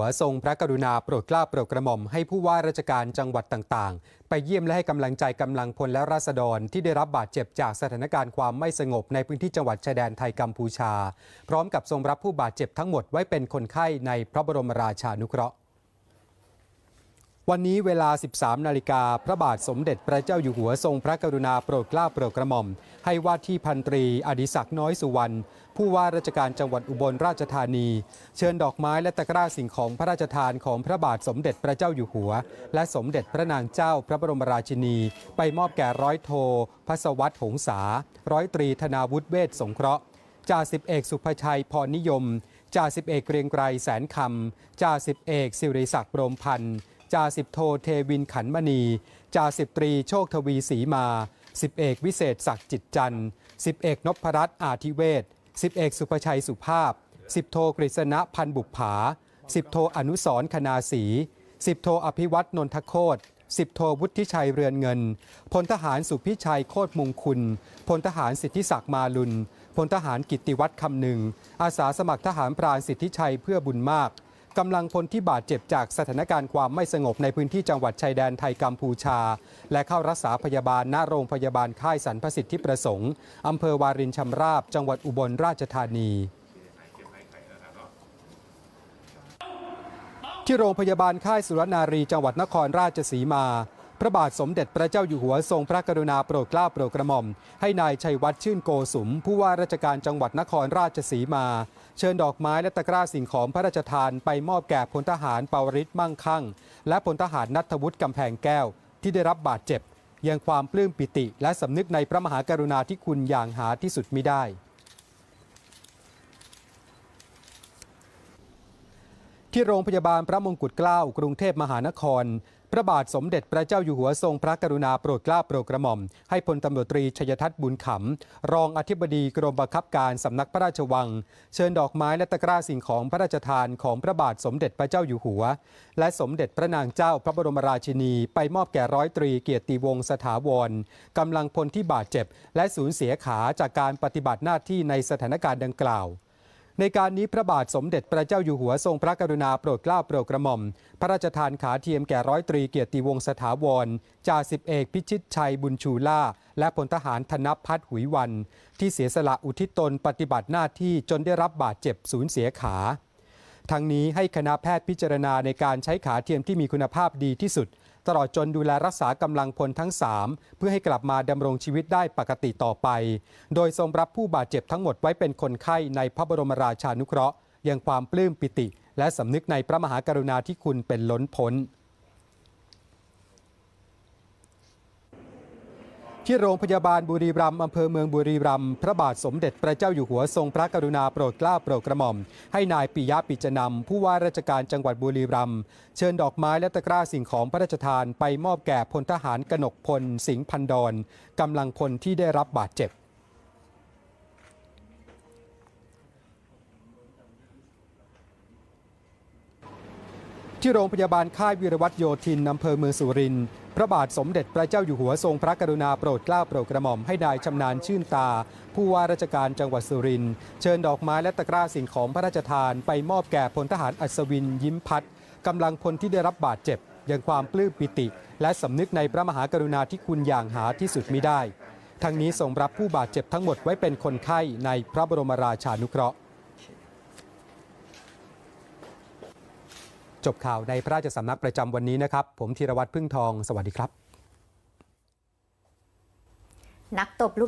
หัวทรงพระกรุณาโปรดเกล้าโปรดกระหม่อมให้ผู้ว่าราชการจังหวัดต่างๆ ไปเยี่ยมและให้กำลังใจกำลังพลและราษฎรที่ได้รับบาดเจ็บจากสถานการณ์ความไม่สงบในพื้นที่จังหวัดชายแดนไทยกัมพูชา พร้อมกับทรงรับผู้บาดเจ็บทั้งหมดไว้เป็นคนไข้ในพระบรมราชานุเคราะห์ วันนี้เวลา 13 นาฬิกา พระบาทสมเด็จพระเจ้าอยู่หัวทรงพระกรุณาโปรดเกล้าโปรดกระหม่อม ให้ว่าที่พันตรีอดิศักดิ์น้อยสุวรรณ ผู้ว่าราชการจังหวัดอุบลราชธานี เชิญดอกไม้และตะกร้าสิ่งของพระราชทานของพระบาทสมเด็จพระเจ้าอยู่หัว และสมเด็จพระนางเจ้าพระบรมราชินี ไปมอบแก่ร้อยโทพัสวัตหงษา ร้อยตรีธนาวุฒิเวศสงเคราะห์จ่าสิบเอกสุภชัยพรนิยมจ่าสิบเอกเกรียงไกรแสนคำจ่าสิบเอกสิริศักดิ์โรมพันธ์ จ่าสิบโทเทวินขันมณีจ่าสิบตรีโชคทวีศรีมาสิบเอกวิเศษศักดิ์จิตจันทร์สิบเอกนพรัตน์อาทิเวศสิบเอกสุภชัยสุภาพสิบโทกฤษณะพันบุปผาสิบโทอนุสรคณาศรีสิบโทอภิวัตนนทโคตสิบโทวุฒิชัยเรือนเงิน พลทหารสุพิชัยโคตรมงคุณ พลทหารสิทธิศักดิ์มาลุน พลทหารกิตติวัฒน์คำหนึ่ง อาสาสมัครทหารพรานสิทธิชัยเพื่อบุญมาก กำลังพลที่บาดเจ็บจากสถานการณ์ความไม่สงบในพื้นที่จังหวัดชายแดนไทยกัมพูชา และเข้ารักษาพยาบาลณโรงพยาบาลค่ายสรรพสิทธิประสงค์อำเภอวารินชำราบ จังหวัดอุบลราชธานีที่โรงพยาบาลค่ายสุรนารีจังหวัดนครราชสีมา พระบาทสมเด็จพระเจ้าอยู่หัวทรงพระกรุณาโปรดเกล้าโปรดกระหม่อม ให้นายชัยวัฒน์ชื่นโกสุม ผู้ว่าราชการจังหวัดนครราชสีมา เชิญดอกไม้และตะกร้าสิ่งของพระราชทานไปมอบแก่พลทหารปวริศมั่งคั่ง และพลทหารนัทวุฒิกำแพงแก้ว ที่ได้รับบาดเจ็บ ยังความปลื้มปิติ และสำนึกในพระมหากรุณาธิคุณอย่างหาที่สุดมิได้ ที่โรงพยาบาลพระมงกุฎเกล้ากรุงเทพมหานคร พระบาทสมเด็จพระเจ้าอยู่หัวทรงพระกรุณาโปรดเกล้าโปรดกระหม่อม ให้พลตำรวจตรีชยทัศน์บุญขำ รองอธิบดีกรมบังคับการสำนักพระราชวัง เชิญดอกไม้และตะกร้าสิ่งของพระราชทานของพระบาทสมเด็จพระเจ้าอยู่หัว และสมเด็จพระนางเจ้าพระบรมราชินี ไปมอบแก่ร้อยตรีเกียรติวงศ์สถาวรกำลังพลที่บาดเจ็บ และสูญเสียขาจากการปฏิบัติหน้าที่ในสถานการณ์ดังกล่าว ในการนี้พระบาทสมเด็จพระเจ้าอยู่หัวทรงพระกรุณาโปรดเกล้าโปรดกระหม่อม พระราชทานขาเทียมแก่ร้อยตรีเกียรติวงศ์สถาวร จ่าสิบเอกพิชิตชัยบุญชูล่า และพลทหารธนพัฒน์หุยวัน ที่เสียสละอุทิศตนปฏิบัติหน้าที่จนได้รับบาดเจ็บสูญเสียขาทั้งนี้ให้คณะแพทย์พิจารณาในการใช้ขาเทียมที่มีคุณภาพดีที่สุด ตลอดจนดูแลรักษากำลังพลทั้ง 3 เพื่อให้กลับมาดำรงชีวิตได้ปกติต่อไป โดยทรงรับผู้บาดเจ็บทั้งหมดไว้เป็นคนไข้ในพระบรมราชานุเคราะห์ยังความปลื้มปิติ และสำนึกในพระมหากรุณาธิคุณเป็นล้นพ้น ที่โรงพยาบาลบุรีรัมย์อำเภอเมืองบุรีรัมย์พระบาทสมเด็จพระเจ้าอยู่หัวทรงพระกรุณาโปรดเกล้าโปรดกระหม่อม ให้นายปิยะปิจนำผู้ว่าราชการจังหวัดบุรีรัมย์เชิญดอกไม้และตะกร้าสิ่งของพระราชทานไปมอบแก่พลทหารกนกพลสิงห์พันดอนกำลังพลที่ได้รับบาดเจ็บที่โรงพยาบาลค่ายวีรวัตรโยธินอำเภอเมืองสุรินทร์ ระบาทสมเด็จพระเจ้าอยู่หัวทรงพระกรุณาโปรดเกล้าโปรดกระหม่อมให้นายชำนาญชื่นตา ผู้ว่าราชการจังหวัดสุรินทร์เชิญดอกไม้และตะกร้าสิ่งของพระราชทานไปมอบแก่พลทหารอัศวินยิ้มพัฒน์กำลังพลที่ได้รับบาดเจ็บยังความปลื้มปิติ และสำนึกในพระมหากรุณาธิคุณอย่างหาที่สุดมิได้ ทั้งนี้ทรงรับผู้บาดเจ็บทั้งหมดไว้เป็นคนไข้ในพระบรมราชานุเคราะห์ จบข่าวในพระราชสำนักประจำวันนี้นะครับ ผมธีรวัตรพึ่งทอง สวัสดีครับ นักตบลูก